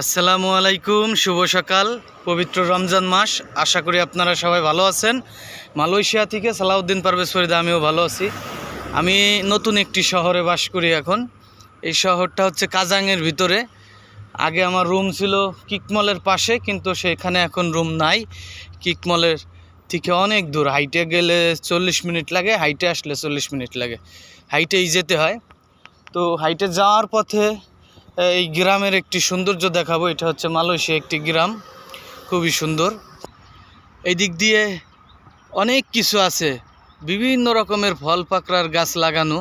আসসালামু আলাইকুম, শুভ সকাল, পবিত্র রমজান মাস। আশা করি আপনারা সবাই ভালো আছেন। মালয়েশিয়া থেকে সালাউদ্দিন পারভেজ ফরিদা, আমিও ভালো আছি। আমি নতুন একটি শহরে বাস করি এখন। এই শহরটা হচ্ছে কাজাংয়ের ভিতরে। আগে আমার রুম ছিল কিকমলের পাশে, কিন্তু সেখানে এখন রুম নাই। কিকমলের থেকে অনেক দূর। হাইটে গেলে চল্লিশ মিনিট লাগে, হাইটে আসলে চল্লিশ মিনিট লাগে। হাইটেই যেতে হয়। তো হাইটে যাওয়ার পথে এই গ্রামের একটি সৌন্দর্য দেখাবো। এটা হচ্ছে মালয়েশিয়া একটি গ্রাম। খুবই সুন্দর। এই দিক দিয়ে অনেক কিছু আছে। বিভিন্ন রকমের ফল পাকড়ার গাছ লাগানো।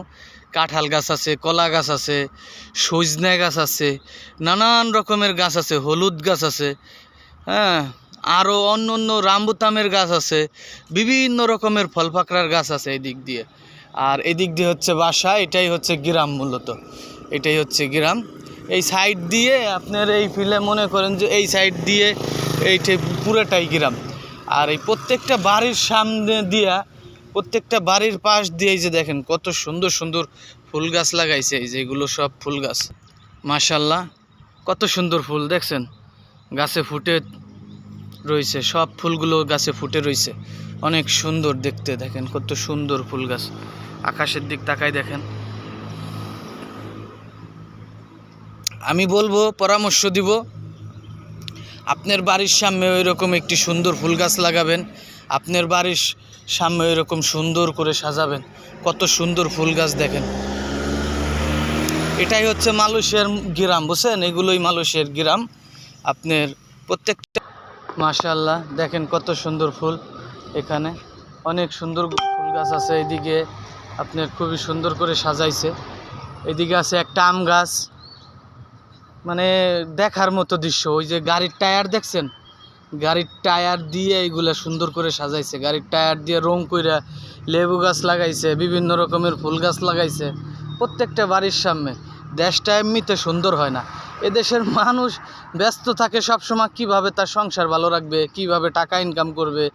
কাঁঠাল গাছ আছে, কলা গাছ আছে, সজনে গাছ আছে, নানান রকমের গাছ আছে, হলুদ গাছ আছে হ্যাঁ আরও অন্য অন্য রামবুতামের গাছ আছে, বিভিন্ন রকমের ফল পাকড়ার গাছ আছে এই দিক দিয়ে। আর এদিক দিয়ে হচ্ছে বাসা, এটাই হচ্ছে গ্রাম মূলত। এটাই হচ্ছে গ্রাম। এই সাইড দিয়ে আপনার এই ফিলে মনে করেন যে এই সাইড দিয়ে এইটা পুরোটাই গ্রাম। আর এই প্রত্যেকটা বাড়ির সামনে দিয়া, প্রত্যেকটা বাড়ির পাশ দিয়ে এই যে দেখেন কত সুন্দর সুন্দর ফুল গাছ লাগাইছে, এই যে এগুলো সব ফুল গাছ। মাশাল্লাহ, কত সুন্দর ফুল, দেখছেন? গাছে ফুটে রয়েছে সব ফুলগুলো গাছে ফুটে রয়েছে অনেক সুন্দর দেখতে, দেখেন কত সুন্দর ফুল গাছ। আকাশের দিক তাকায় দেখেন। আমি বলব, পরামর্শ দিব। আপনার বাড়ির সামনে ওই রকম একটি সুন্দর ফুল গাছ লাগাবেন। আপনার বাড়ির সামনে ওই রকম সুন্দর করে সাজাবেন। কত সুন্দর ফুল গাছ দেখেন। এটাই হচ্ছে মালয়েশিয়ার গ্রাম, বুঝছেন? এগুলোই মালয়েশিয়ার গ্রাম। আপনার প্রত্যেকটা মাশাল্লাহ দেখেন কত সুন্দর ফুল এখানে। অনেক সুন্দর ফুল গাছ আছে। এদিকে আপনার খুবই সুন্দর করে সাজাইছে। এদিকে আছে একটা আম গাছ। মানে দেখার মতো দৃশ্য, ওই যে গাড়ির টায়ার দেখছেন? গাড়ির টায়ার দিয়ে এইগুলা সুন্দর করে সাজাইছে। গাড়ির টায়ার দিয়ে রং কইরা লেবু গাছ লাগাইছে, বিভিন্ন রকমের ফুল গাছ লাগাইছে প্রত্যেকটা বাড়ির সামনে। দেশটা এমনিতে সুন্দর হয় না। এদেশের মানুষ ব্যস্ত থাকে সবসময় কীভাবে তার সংসার ভালো রাখবে, কীভাবে টাকা ইনকাম করবে,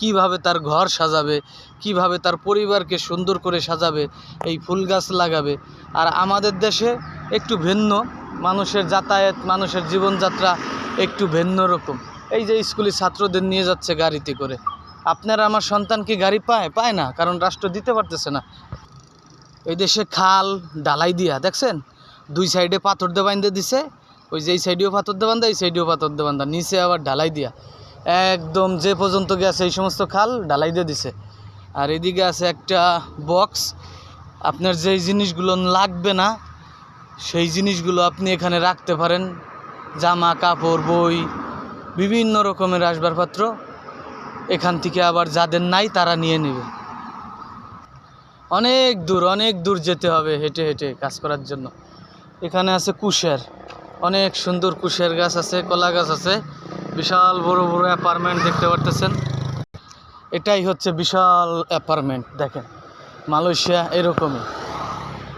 কীভাবে তার ঘর সাজাবে, কীভাবে তার পরিবারকে সুন্দর করে সাজাবে, এই ফুল গাছ লাগাবে। আর আমাদের দেশে একটু ভিন্ন। মানুষের যাতায়াত, মানুষের জীবনযাত্রা একটু ভিন্ন রকম। এই যে স্কুলে ছাত্রদের নিয়ে যাচ্ছে গাড়িতে করে, আপনার আমার সন্তান কি গাড়ি পায়? পায় না, কারণ রাষ্ট্র দিতে পারতেছে না। এই দেশে খাল, ডালাই দিয়া, দেখছেন? দুই সাইডে পাথর দিয়ে বান্ধে দিছে, ওই যে এই সাইডেও পাথর দিয়ে বান্ধা এই সাইডেও পাথর দিয়ে বান্ধা নিচে আবার ঢালাই দিয়া। একদম যে পর্যন্ত গেছে এই সমস্ত খাল ঢালাই দিয়ে দিছে। আর এদিকে আছে একটা বক্স আপনার যেই জিনিসগুলো লাগবে না সেই জিনিসগুলো আপনি এখানে রাখতে পারেন। জামা, কাপড়, বই, বিভিন্ন রকমের আসবাবপত্র এখান থেকে আবার যাদের নাই তারা নিয়ে নেবে। অনেক দূর অনেক দূর যেতে হবে হেঁটে হেঁটে কাজ করার জন্য। এখানে আছে কুশের, অনেক সুন্দর কুশের গাছ আছে, কলা গাছ আছে। বিশাল বড় বড় অ্যাপার্টমেন্ট দেখতে পারতেছেন। এটাই হচ্ছে বিশাল অ্যাপার্টমেন্ট, দেখেন। মালয়েশিয়া এরকমই।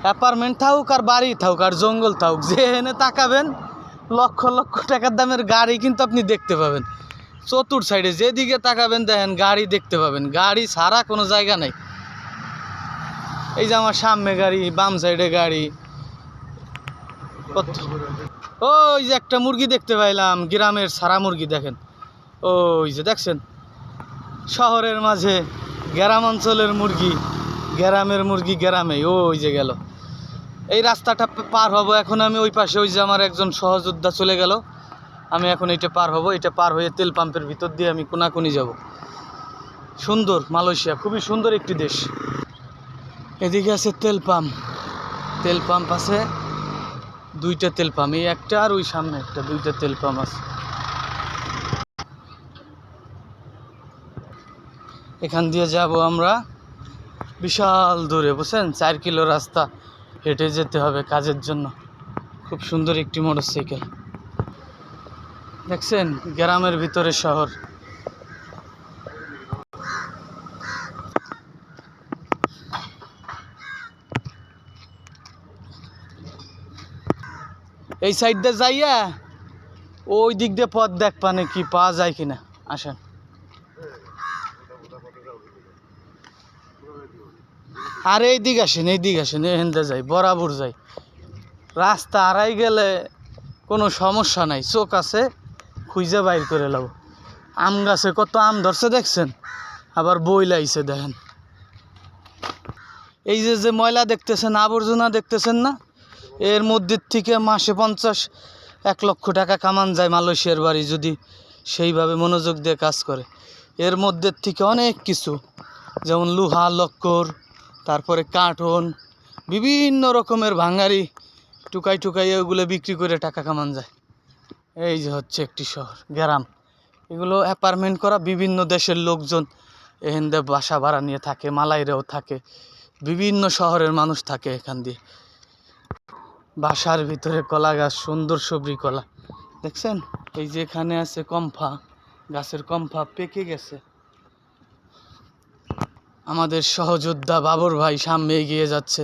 অ্যাপার্টমেন্ট থাকুক আর বাড়ি থাকুক আর জঙ্গল থাকুক, যে এনে তাকাবেন, লক্ষ লক্ষ টাকার দামের গাড়ি কিন্তু আপনি দেখতে পাবেন। চতুর সাইডে যেদিকে তাকাবেন দেখেন গাড়ি দেখতে পাবেন। গাড়ি ছাড়া কোনো জায়গা নেই। এই যে আমার সামনে গাড়ি, বাম সাইডে গাড়ি। ওই যে একটা মুরগি দেখতে পাইলাম, গ্রামের সারা মুরগি দেখেন। ওই যে দেখছেন? শহরের মাঝে গ্রাম অঞ্চলের মুরগি, গ্রামের মুরগি গ্রামে ওই যে গেল। এই রাস্তাটা পার হব, এখন আমি ওই পাশে, ওই যে আমার একজন সহযোদ্ধা চলে গেল। আমি এখন এইটা পার হব এটা পার হয়ে তেল পাম্পের ভিতর দিয়ে আমি কোনাকুনি যাব। সুন্দর মালয়েশিয়া, খুবই সুন্দর একটি দেশ। এদিকে আছে তেল পাম্প। তেল পাম্প আছে, দুইটা তেল পাম্প, এই একটা আর ওই সামনে একটা, দুইটা তেল পাম্প আছে। এখান দিয়ে যাব আমরা বিশাল দূরে, বুঝছেন? চার কিলো রাস্তা। হেঁটে যেতে হবে কাজের জন্য। খুব সুন্দর একটি মোটরসাইকেল। দেখছেন? গ্রামের ভিতরে শহর। এই সাইড দিয়ে যাইয়া ওই দিক দিয়ে পথ দেখ পানে কি পাওয়া যায় কিনা? আসেন। আর এই দিক আসেন, এই দিক আসেন এখান দিয়ে যাই, বরাবর যাই। রাস্তা হারাই গেলে কোনো সমস্যা নাই, চোখ আছে, খুঁজে বাইর করে লাও। আম গাছে কত আম ধরছে দেখছেন? আবার বই লাইছে দেখেন। এই যে যে ময়লা দেখতেছেন, আবর্জনা দেখতেছেন না? এর মধ্যে থেকে মাসে পঞ্চাশ, এক লক্ষ টাকা কামান যায় মালয়েশিয়ার বাড়ি যদি সেইভাবে মনোযোগ দিয়ে কাজ করে। এর মধ্যে থেকে অনেক কিছু, যেমন লোহা, লক্কর তারপরে কার্টন, বিভিন্ন রকমের ভাঙারি, টুকাই টুকাই ওগুলো বিক্রি করে টাকা কামান যায়। এই যে হচ্ছে একটি শহর, গ্রাম। এগুলো অ্যাপার্টমেন্ট করা বিভিন্ন দেশের লোকজন এখান দিয়ে বাসা ভাড়া নিয়ে থাকে, মালাইরাও থাকে, বিভিন্ন শহরের মানুষ থাকে এখান দিয়ে। বাসার ভিতরে কলা গাছ, সুন্দর সবরি কলা। দেখছেন? এই যে এখানে আছে কম্ফা, গাছের কম্ফা পেকে গেছে। আমাদের সহযোদ্ধা বাবর ভাই সামনে এগিয়ে যাচ্ছে।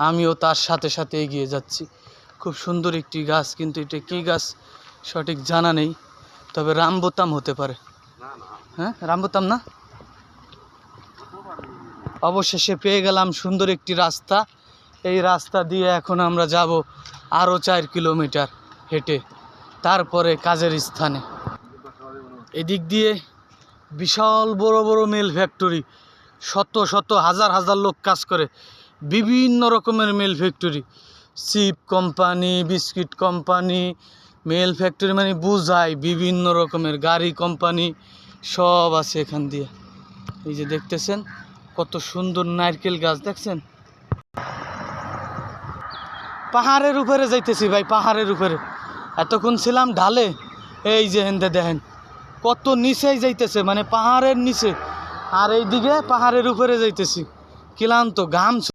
আমিও তার সাথে সাথে এগিয়ে যাচ্ছি। খুব সুন্দর একটি গাছ, কিন্তু এটা কী গাছ সঠিক জানা নেই। তবে রামবোতাম হতে পারে। হ্যাঁ রামবোতাম না? অবশেষে পেয়ে গেলাম সুন্দর একটি রাস্তা। এই রাস্তা দিয়ে এখন আমরা যাব আরও চার কিলোমিটার হেঁটে, তারপরে কাজের স্থানে। এদিক দিয়ে বিশাল বড় বড় মেল ফ্যাক্টরি শত শত হাজার হাজার লোক কাজ করে। বিভিন্ন রকমের mail factory. Chip company, biscuit company, mail factory মানে বুঝায় বিভিন্ন রকমের গাড়ি কোম্পানি সব আছে এখান দিয়ে। এই যে দেখতেছেন, কত সুন্দর নারকেল গাছ, দেখছেন? পাহাড়ের উপরে যাইতেছি ভাই, পাহাড়ের উপরে। এতক্ষণ ছিলাম ঢালে, এই যে হেন্দে দেখেন, কত নিচেই যাইতেছে মানে পাহাড়ের নিচে। আর এইদিকে পাহাড়ের উপরে যাইতেছি। ক্লান্ত ঘাম